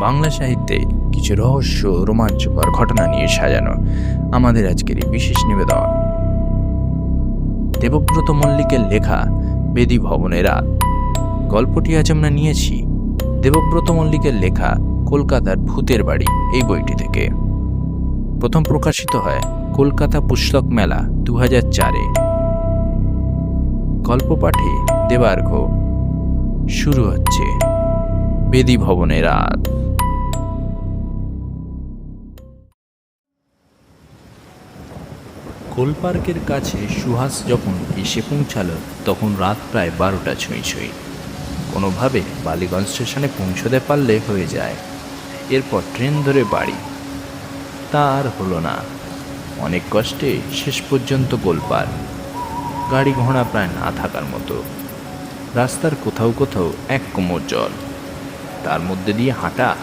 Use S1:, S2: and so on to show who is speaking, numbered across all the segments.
S1: বাংলা সাহিত্যে কিছু রহস্য, রোমাঞ্চকর ঘটনা নিয়ে সাজানো আমাদের আজকের এই বিশেষ নিবেদন। দেবব্রত মল্লিকের লেখা বেদি ভবনের রাত গল্পটি আজ আমরা নিয়েছি দেবব্রত মল্লিকের লেখা কলকাতার ভূতের বাড়ি এই বইটি থেকে। প্রথম প্রকাশিত হয় কলকাতা পুস্তক মেলা দু হাজার চারে। গল্প পাঠে দেবার্ঘ। শুরু হচ্ছে বেদি ভবনের রাত কোলপার্কের কাছে সুহাস যখন এসে পৌঁছালো, তখন রাত প্রায় বারোটা ছুঁই ছুঁই। কোনোভাবে বালিগঞ্জ স্টেশনে পৌঁছতে পারলে হয়ে যায়। এরপর ট্রেন ধরে বাড়ি। তা আর হলো না। অনেক কষ্টে শেষ পর্যন্ত গোলপার গাড়ি ঘোড়া প্রায় না থাকার মতো। রাস্তার কোথাও কোথাও এক কোমর জল। তার মধ্যে দিয়ে হাঁটা?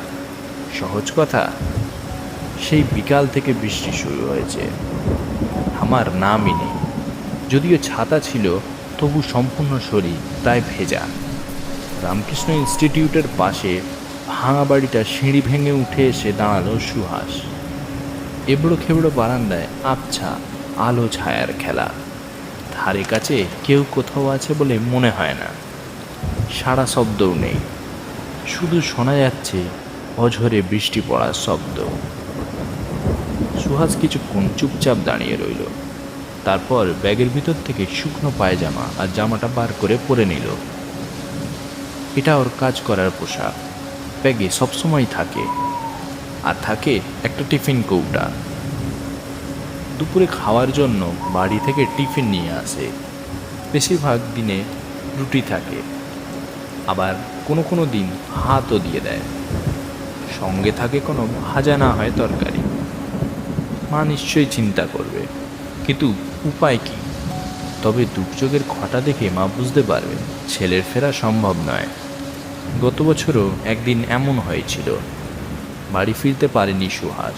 S1: সহজ কথা। সেই বিকাল থেকে বৃষ্টি শুরু হয়েছে। আমার নামই নেই। যদিও ছাতা ছিল, তবু সম্পূর্ণ শরীর প্রায় ভেজা। রামকৃষ্ণ ইনস্টিটিউটের পাশে ভাঙা বাড়িটা সিঁড়ি ভেঙে উঠে এসে দাঁড়াল সুহাস। এবড়ো খেবড়ো বারান্দায় আবছা আলো ছায়ার খেলা। ধারে কাছে কেউ কোথাও আছে বলে মনে হয় না। সারা শব্দও নেই। শুধু শোনা যাচ্ছে অঝরে বৃষ্টি পড়ার শব্দ। সুহাস কিছুক্ষণ চুপচাপ দাঁড়িয়ে রইল। তারপর ব্যাগের ভিতর থেকে শুকনো পায়জামা আর জামাটা বার করে পরে নিল। এটা ওর কাজ করার পোশাক। ব্যাগে সবসময় থাকে। আর থাকে একটা টিফিন কৌটা। দুপুরে খাওয়ার জন্য বাড়ি থেকে টিফিন নিয়ে আসে। বেশিরভাগ দিনে রুটি থাকে। আবার কোনো কোনো দিন হাতও দিয়ে দেয়। সঙ্গে থাকে কোনো ভাজা না হয় তরকারি। মা নিশ্চয়ই চিন্তা করবে। কিন্তু উপায় কি? তবে দুর্যোগের ঘটা দেখে মা বুঝতে পারবে ছেলের ফেরা সম্ভব নয়। গত বছরও একদিন এমন হয়েছিল। বাড়ি ফিরতে পারেনি সুহাস।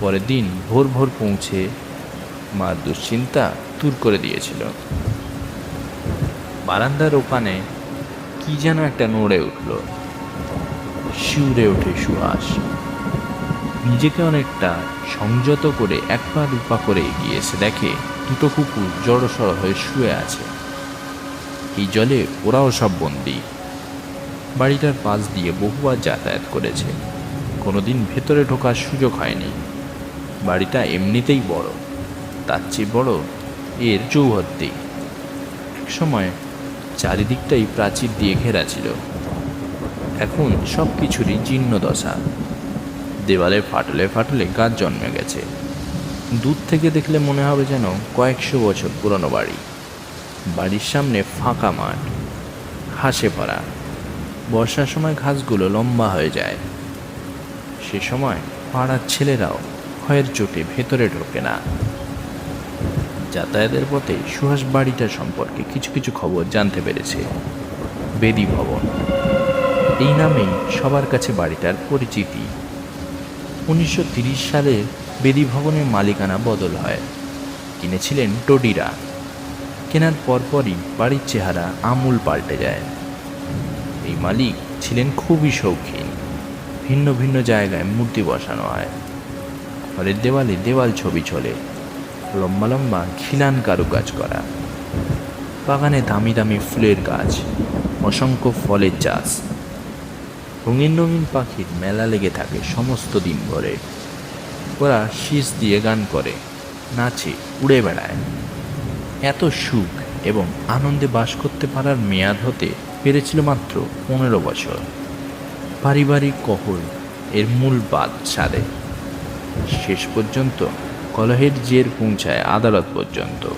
S1: পরের দিন ভোর ভোর পৌঁছে মার দুশ্চিন্তা দূর করে দিয়েছিল। বারান্দার ওখানে কি যেন একটা নড়ে উঠল। শিউরে ওঠে সুহাস। নিজেকে অনেকটা সংযত করে এক পা দু পা করে এগিয়ে এসে দেখে দুটো কুকুর জড়সড় হয়ে শুয়ে আছে। এই জলে ওরাও সব বন্দি। বাড়িটার পাশ দিয়ে বহুবার যাতায়াত করেছে। কোনোদিন ভেতরে ঢোকার সুযোগ হয়নি। বাড়িটা এমনিতেই বড়। তার চেয়ে বড় এর চৌহদ্দি। এক সময় চারিদিকটাই প্রাচীর দিয়ে ঘেরা ছিল। এখন সব কিছুরই জীর্ণ দশা দেওয়ালে ফাটলে ফাটলে গাছ জন্মে গেছে। দূর থেকে দেখলে মনে হবে যেন কয়েকশো বছর পুরনো বাড়ি। বাড়ির সামনে ফাঁকা মাঠ ঘাসে ভরা বর্ষার সময় ঘাসগুলো লম্বা হয়ে যায়। সে সময় পাড়ার ছেলেরাও ভয়ের চোটে ভেতরে ঢোকে না। যাতায়াতের পথে সুহাস বাড়িটা সম্পর্কে কিছু কিছু খবর জানতে পেরেছে। বেদি ভবন। এই নামেই সবার কাছে বাড়িটার পরিচিতি। উনিশশো সালে বেদি ভবনের মালিকানা বদল হয়। কিনেছিলেন টোডিরা কেনার পরপরই বাড়ির চেহারা আমূল পাল্টে যায়। এই মালিক ছিলেন খুবই শৌখিন। ভিন্ন ভিন্ন জায়গায় মূর্তি বসানো হয়। ঘরের দেওয়ালে দেওয়াল ছবি চলে। লম্বা লম্বা খিলান কারুকাজ করা। বাগানে দামি দামি ফুলের গাছ, অসংখ্য ফলের চাষ। রঙিন রঙিন পাখির মেলা লেগে থাকে সমস্ত দিন ভরে। ওরা শীষ দিয়ে গান করে, নাচে, উড়ে বেড়ায়। এত সুখ এবং আনন্দে বাস করতে পারার মেয়াদ হতে পেরেছিল মাত্র পনেরো বছর। পারিবারিক কহল এর মূল বাদ সারে শেষ পর্যন্ত কলহের জের পৌঁছায় আদালত পর্যন্ত।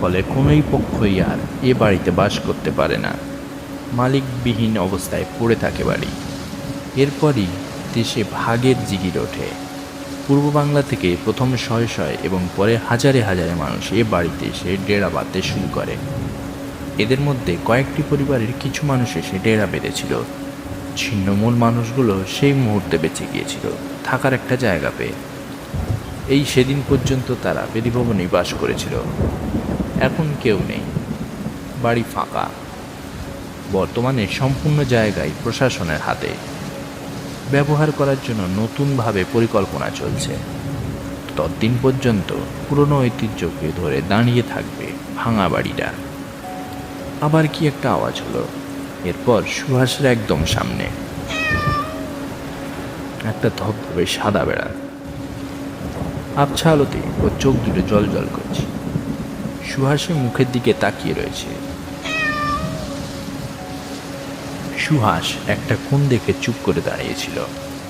S1: ফলে কোনোই পক্ষই আর এ বাড়িতে বাস করতে পারে না। মালিকবিহীন অবস্থায় পড়ে থাকে বাড়ি। এরপরই দেশে ভাগের জিগির ওঠে। পূর্ব বাংলা থেকে প্রথম শয়ে শয়ে এবং পরে হাজারে হাজারে মানুষ এ বাড়িতে এসে ডেরা বাঁধতে শুরু করে। এদের মধ্যে কয়েকটি পরিবারের কিছু মানুষ এসে ডেরা বেঁধেছিল। ছিন্নমূল মানুষগুলো সেই মুহূর্তে বেঁচে গিয়েছিল, থাকার একটা জায়গা পেয়ে। এই সেদিন পর্যন্ত তারা বেদিভবনেই বাস করেছিল। এখন কেউ নেই। বাড়ি ফাঁকা। বর্তমানে সম্পূর্ণ জায়গায় প্রশাসনের হাতে। ব্যবহার করার জন্য নতুনভাবে পরিকল্পনা চলছে। ততদিন পর্যন্ত পুরনো ঐতিহ্যকে ধরে দাঁড়িয়ে থাকবে ভাঙা বাড়িটা। আবার কি একটা আওয়াজ হলো? এরপর সুহাসের একদম সামনে। একটা ধবধবে সাদা বেড়া। আবছা আলোতে ওর চোখ দুটো জল জল করছে। সুহাসের মুখের দিকে তাকিয়ে রয়েছে। সুহাস একটা কোণ দেখে চুপ করে দাঁড়িয়েছিল।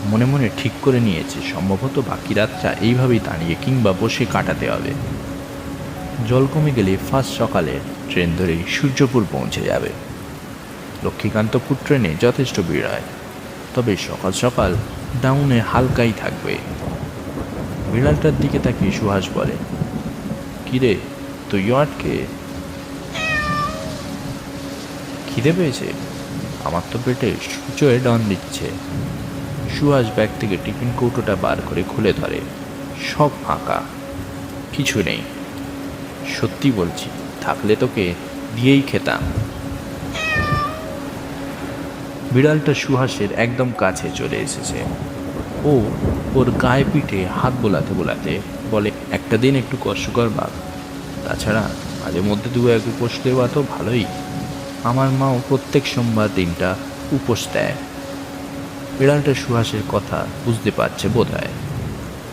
S1: মনে মনে ঠিক করে নিয়েছে, সম্ভবত বাকি রাতটা এইভাবেই দাঁড়িয়ে কিংবা বসে কাটাতে হবে। জল কমে গেলে ফার্স্ট সকালে ট্রেন ধরেই সূর্যপুর পৌঁছে যাবে। লক্ষ্মীকান্তপুর ট্রেনে যথেষ্ট ভিড় হয়। তবে সকাল সকাল ডাউনে হালকাই থাকবে। বিড়ালটার দিকে তাকিয়ে সুহাস বলে, কিরে তুইও আটকে খিদে পেয়েছে? আমার তো পেটে সূচয়ে ডন দিচ্ছে। সুহাস ব্যাগ থেকে টিফিন কৌটোটা বার করে খুলে ধরে। সব ফাঁকা। কিছু নেই। সত্যি বলছি, থাকলে তোকে দিয়েই খেতাম। বিড়ালটা সুহাসের একদম কাছে চলে এসেছে। ও ওর গায়ে পিঠে হাত বোলাতে বোলাতে বলে, একটা দিন একটু কষ্টকর বাঘ তাছাড়া মাঝে মধ্যে দু এক উপোস দেওয়া তো ভালোই। আমার মাও প্রত্যেক সোমবার দিনটা উপোস দেয়। বিড়ালটা সুহাসের কথা বুঝতে পারছে বোধ হয়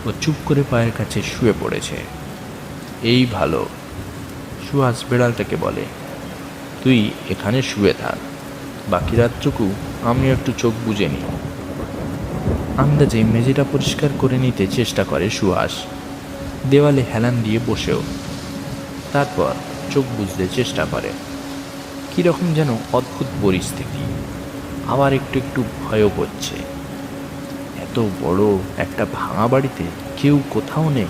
S1: ও চুপ করে পায়ের কাছে শুয়ে পড়েছে। এই ভালো, সুহাস বিড়ালটাকে বলে, তুই এখানে শুয়ে থাক, বাকি রাতটুকু আমি একটু চোখ বুঝে নিই। আন্দাজে মেঝেটা পরিষ্কার করে নিতে চেষ্টা করে সুহাস। দেওয়ালে হেলান দিয়ে বসেও। তারপর চোখ বুঝতে চেষ্টা করে। কীরকম যেন অদ্ভুত পরিস্থিতি। আবার একটু একটু ভয়ও করছে। এত বড় একটা ভাঙা বাড়িতে কেউ কোথাও নেই,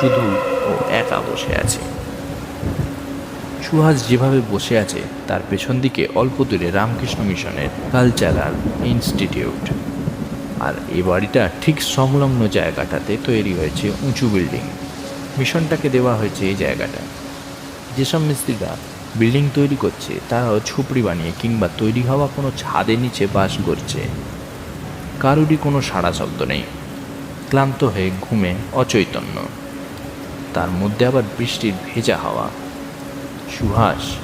S1: শুধু ও একা বসে আছে। সুহাস যেভাবে বসে আছে, তার পেছন দিকে অল্প দূরে রামকৃষ্ণ মিশনের কালচারাল ইনস্টিটিউট। আর এই বাড়িটা ঠিক সংলগ্ন জায়গাটাতে তৈরি হয়েছে উঁচু বিল্ডিং। মিশনটাকে দেওয়া হয়েছে এই জায়গাটা। যেসব মিস্ত্রিরা বিল্ডিং তৈরি করছে, তারাও ঝুপড়ি বানিয়ে কিংবা তৈরি হওয়া কোনো ছাদের নিচে বাস করছে। কারুরই কোনো সাড়া শব্দ নেই। ক্লান্ত হয়ে ঘুমে অচৈতন্য। তার মধ্যে আবার বৃষ্টির ভেজা হাওয়া। সুহাস,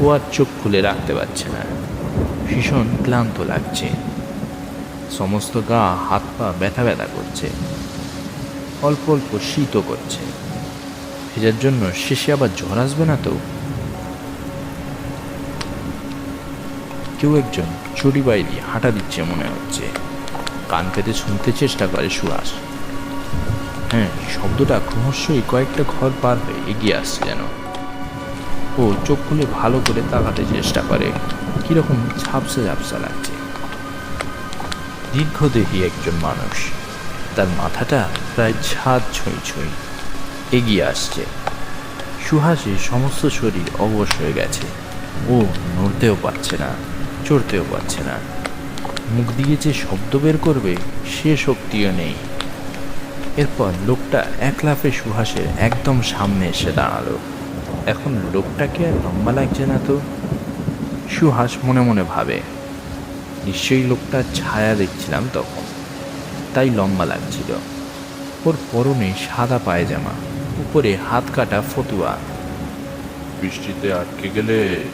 S1: ও আর চোখ খুলে রাখতে পারছে না। ভীষণ ক্লান্ত লাগছে। সমস্ত গা, হাত পা ব্যথা ব্যথা করছে। অল্প অল্প শীতও করছে। ভেজার জন্য শেষে আবার জ্বর আসবে না তো? কেউ একজন চুরি বাইরে হাঁটা দিচ্ছে মনে হচ্ছে। কান পেতে শুনতে চেষ্টা করে সুহাস। হ্যাঁ শব্দটা ক্রমশই কয়েকটা ঘর পার হয়ে এগিয়ে আসছে যেন। ও চোখ খুলে ভালো করে তাকাতে চেষ্টা করে। কীরকম ঝাপসা ঝাপসা লাগছে। দীর্ঘদেহী একজন মানুষ। তার মাথাটা প্রায় ছাদ ছুঁই ছুঁই এগিয়ে আসছে। সুহাসের সমস্ত শরীর অবশ হয়ে গেছে। ও নড়তেও পারছে না। চড়তেও পারছে না। মুখ দিয়ে যে শব্দ বের করবে সে শক্তিও নেই। এরপর লোকটা এক লাফে সুহাসের একদম সামনে এসে দাঁড়াল। এখন লোকটাকে আর লম্বা লাগছে না তো? সুহাস মনে মনে ভাবে নিশ্চয়ই লোকটার ছায়া দেখছিলাম তখন। তাই লম্বা লাগছিল। ওর পরনে সাদা পায়জামা উপরে হাত কাটা ফতুয়া।
S2: বৃষ্টিতে আটকে গেলে?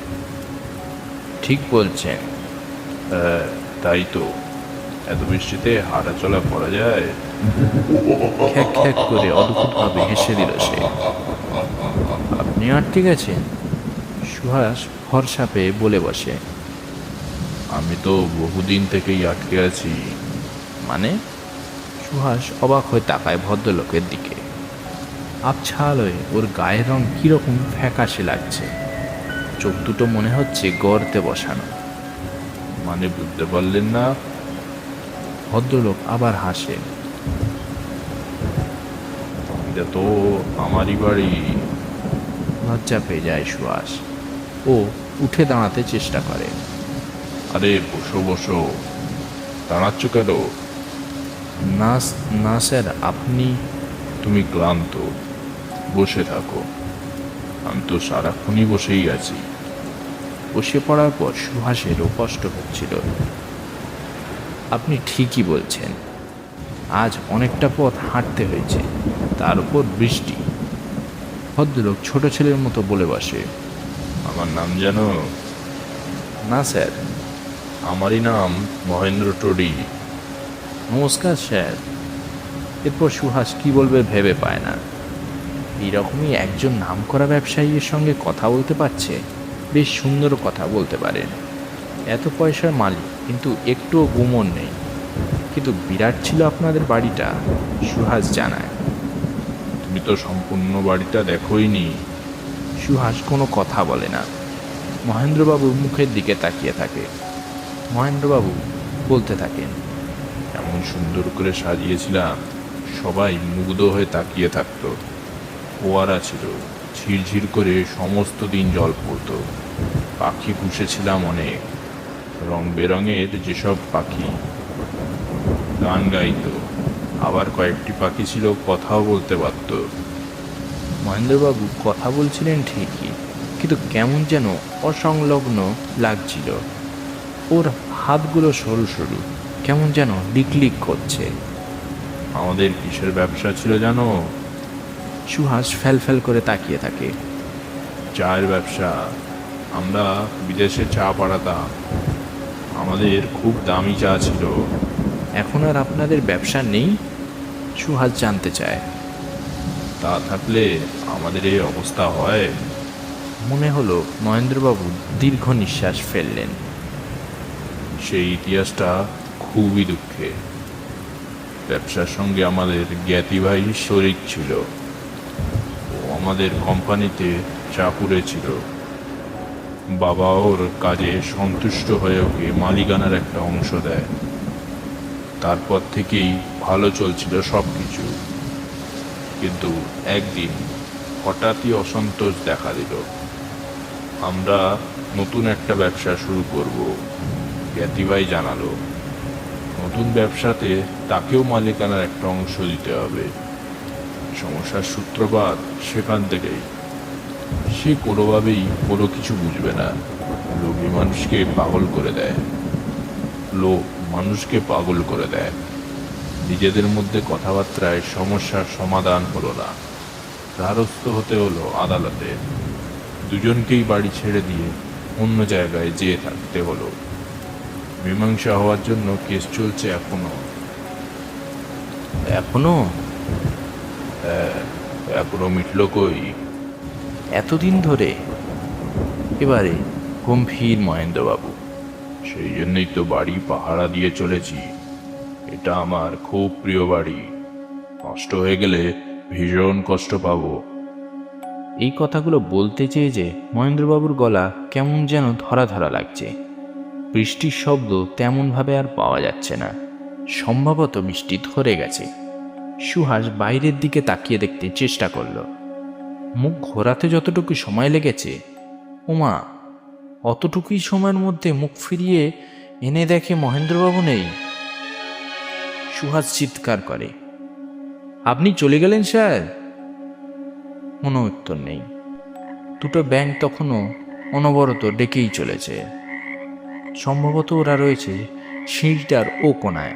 S1: ঠিক বলছেন।
S2: তাই তো। এত বৃষ্টিতে হাঁটা চলা করা যায়?
S1: খ্যাক খ্যাক করে অদ্ভুতভাবে হেসে দিল সে। আপনি আর ঠিক আছেন? সুহাস ভরসা পেয়ে বলে বসে।
S2: আমি তো বহুদিন থেকেই আটকে আছি।
S1: মানে? সুহাস অবাক হয়ে তাকায় ভদ্রলোকের দিকে। আবছা আলোয় ওর গায়ের রং কীরকম ফ্যাকাশে লাগছে। চোখ দুটো মনে হচ্ছে গর্তে বসানো।
S2: মানে বুঝতে পারলেন না।
S1: ভদ্রলোক আবার হাসে।
S2: এটা তো আমারই বাড়ি।
S1: লজ্জা পেয়ে যায় সুহাস। ও উঠে দাঁড়াতে চেষ্টা করে।
S2: আরে বসো বসো। দাঁড়াচ্ছ কেন?
S1: না না স্যার, আপনি
S2: তুমি ক্লান্ত। বসে থাকো। আমি তো সারাক্ষণই বসেই আছি।
S1: বসে পড়ার পর সুহাসেরও কষ্ট হচ্ছিল। আপনি ঠিকই বলছেন আজ অনেকটা পথ হাঁটতে হয়েছে তার উপর বৃষ্টি। ভদ্রলোক ছোট ছেলের মতো বলে বসে
S2: আমার নাম জানো
S1: না স্যার।
S2: আমারই নাম মহেন্দ্র টডি।
S1: নমস্কার স্যার। এরপর সুহাস কি বলবে ভেবে পায় না। এইরকমই একজন নামকরা ব্যবসায়ীর সঙ্গে কথা বলতে পারছে। বেশ সুন্দর কথা বলতে পারেন। এত পয়সার মালিক কিন্তু একটুও গুমন নেই। কিন্তু বিরাট ছিল আপনাদের বাড়িটা সুহাস জানায়।
S2: তুমি তো সম্পূর্ণ বাড়িটা দেখোই নি
S1: সুহাস কোনো কথা বলে না। মহেন্দ্রবাবুর মুখের দিকে তাকিয়ে থাকে। মহেন্দ্রবাবু বলতে থাকেন
S2: এমন সুন্দর করে সাজিয়েছিলাম। সবাই মুগ্ধ হয়ে তাকিয়ে থাকতো। ফোয়ারা ছিল। ঝিরঝির করে সমস্ত দিন জল পড়তো। পাখি পুষেছিলাম অনেক। রং বেরঙের যেসব পাখি, গান গাইতো। আবার কয়েকটি পাখি ছিল, কথাও বলতে পারতো।
S1: মহেন্দ্রবাবু কথা বলছিলেন ঠিকই, কিন্তু কেমন যেন অসংলগ্ন লাগছিল। ওর হাতগুলো সরু সরু, কেমন যেন লিকলিক করছে।
S2: আমাদের কিসের ব্যবসা ছিল জানো?
S1: সুহাস ফ্যাল ফ্যাল করে তাকিয়ে থাকে।
S2: চায়ের ব্যবসা আমরা বিদেশে চা পাড়াতাম আমাদের খুব দামি চা ছিল।
S1: এখন আর আপনাদের ব্যবসা নেই? সুহাস জানতে চায়।
S2: তা থাকলে আমাদের এই অবস্থা হয়।
S1: মনে হলো মহেন্দ্রবাবু দীর্ঘ নিঃশ্বাস ফেললেন।
S2: সেই ইতিহাসটা খুবই দুঃখের। ব্যবসার সঙ্গে আমাদের জ্ঞাতিবাহী শরিক ছিল। আমাদের কোম্পানিতে চাকুরে ছিল। বাবা ওর কাজে সন্তুষ্ট হয়ে ওকে মালিকানার একটা অংশ দেয়। তারপর থেকেই ভালো চলছিল সব কিছু কিন্তু একদিন হঠাৎই অসন্তোষ দেখা দিল। আমরা নতুন একটা ব্যবসা শুরু করব জ্ঞাতিভাই জানালো। নতুন ব্যবসাতে তাকেও মালিকানার একটা অংশ দিতে হবে। সমস্যার সূত্রপাত সেখান থেকেই। সে কোনোভাবেই কোনো কিছু বুঝবে না। লোভী মানুষকে পাগল করে দেয়। লোভ মানুষকে পাগল করে দেয়। নিজেদের মধ্যে কথাবার্তায় সমস্যার সমাধান হলো না। দ্বারস্থ হতে হলো আদালতে। দুজনকেই বাড়ি ছেড়ে দিয়ে অন্য জায়গায় যেয়ে থাকতে হলো। মীমাংসা হওয়ার জন্য কেস চলছে এখনও।
S1: এখনও?
S2: এখনও মিটল কই
S1: এতদিন ধরে এবারে গম্ভীর মহেন্দ্রবাবু,
S2: সেই জন্যই তো বাড়ি পাহারা দিয়ে চলেছি। এটা আমার খুব প্রিয় বাড়ি। নষ্ট হয়ে গেলে ভীষণ কষ্ট পাবো।
S1: এই কথাগুলো বলতে চেয়ে যে মহেন্দ্রবাবুর গলা কেমন যেন ধরা ধরা লাগছে। বৃষ্টির শব্দ তেমনভাবে আর পাওয়া যাচ্ছে না। সম্ভবত বৃষ্টি ধরে গেছে। সুহাস বাইরের দিকে তাকিয়ে দেখতে চেষ্টা করল। মুখ ঘোরাতে যতটুকু সময় লেগেছে ওমা অতটুকুই সময়ের মধ্যে মুখ ফিরিয়ে এনে দেখে মহেন্দ্রবাবু নেই। সুহাস চিৎকার করে, আপনি চলে গেলেন স্যার? কোনো উত্তর নেই। দুটো ব্যাংক তখনও অনবরত ডেকেই চলেছে। সম্ভবত ওরা রয়েছে সিঁড়িটার ও কোনায়।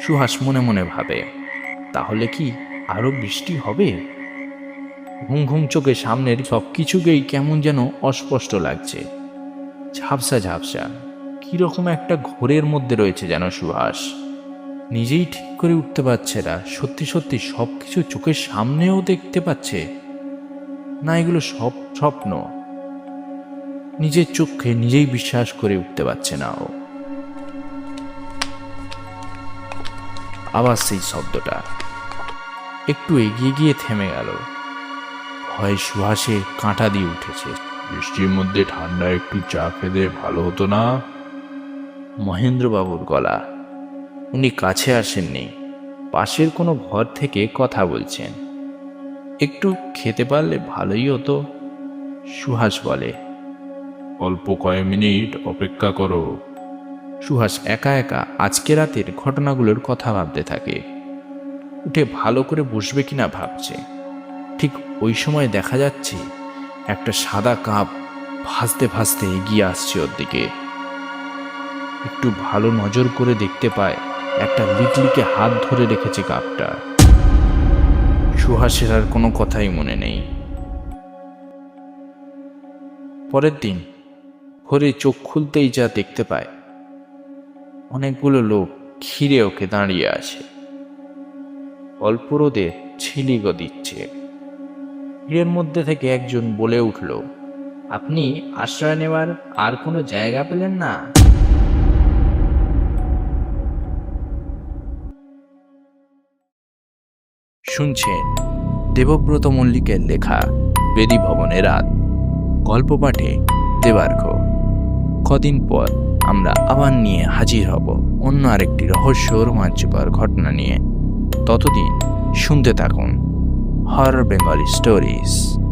S1: সুহাস মনে মনে ভাবে তাহলে কি আরও বৃষ্টি হবে? ঘুম ঘুম চোখে সামনের সব কিছুকেই কেমন যেন অস্পষ্ট লাগছে। ঝাপসা ঝাপসা, কীরকম একটা ঘোরের মধ্যে রয়েছে যেন সুহাস। নিজেই ঠিক করে উঠতে পারছে না, সত্যি সত্যি সব কিছু চোখের সামনেও দেখতে পাচ্ছে। না, এগুলো সব স্বপ্ন। নিজের চোখে নিজেই বিশ্বাস করে উঠতে পারছে না ও। আবার সেই শব্দটা। একটু এগিয়ে গিয়ে থেমে গেল। ভয় সুহাসে কাঁটা দিয়ে উঠেছে।
S2: বৃষ্টির মধ্যে ঠান্ডা একটু চা খেতে ভালো হতো না?
S1: মহেন্দ্রবাবুর গলা। উনি কাছে আসেননি। পাশের কোনো ঘর থেকে কথা বলছেন। একটু খেতে পারলে ভালোই হতো সুহাস বলে।
S2: অল্প কয়েক মিনিট অপেক্ষা করো।
S1: সুহাস একা একা আজকে রাতের ঘটনাগুলোর কথা ভাবতে থাকে। উঠে ভালো করে বসবে কিনা ভাবছে। ঠিক ওই সময় দেখা যাচ্ছে একটা সাদা কাপ ভাসতে ভাসতে এগিয়ে আসছে ওর দিকে। একটু ভালো নজর করে দেখতে পায় একটা লিকলিকে হাত ধরে রেখেছে কাপটা। সুহাসের আর কোনো কথাই মনে নেই। পরের দিন ভোরে চোখ খুলতেই যা দেখতে পায়, অনেকগুলো লোক ঘিরে ওকে দাঁড়িয়ে আছে। অল্প রোদে ছিলিগো দিচ্ছে। ভিড়ের মধ্যে থেকে একজন বলে উঠল, আপনি আশ্রয় নেওয়ার আর কোনো জায়গা পেলেন না? শুনছেন দেবব্রত মল্লিকের লেখা বেদি ভবনের রাত। গল্প পাঠে দেবার্ঘ। কদিন পর আমরা আবার নিয়ে হাজির হব অন্য আরেকটি রহস্য রোমাঞ্চকর ঘটনা নিয়ে। ততদিন শুনতে থাকুন হর বেঙ্গলি স্টোরিজ।